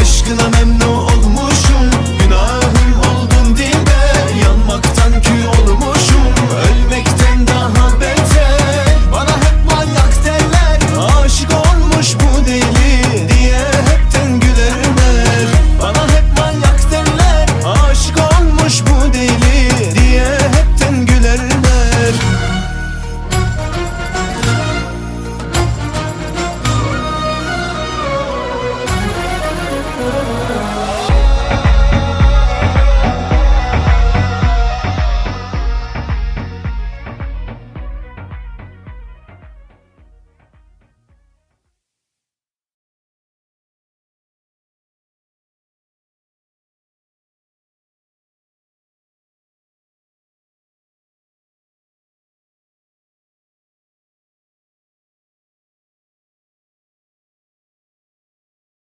Aşkına memnun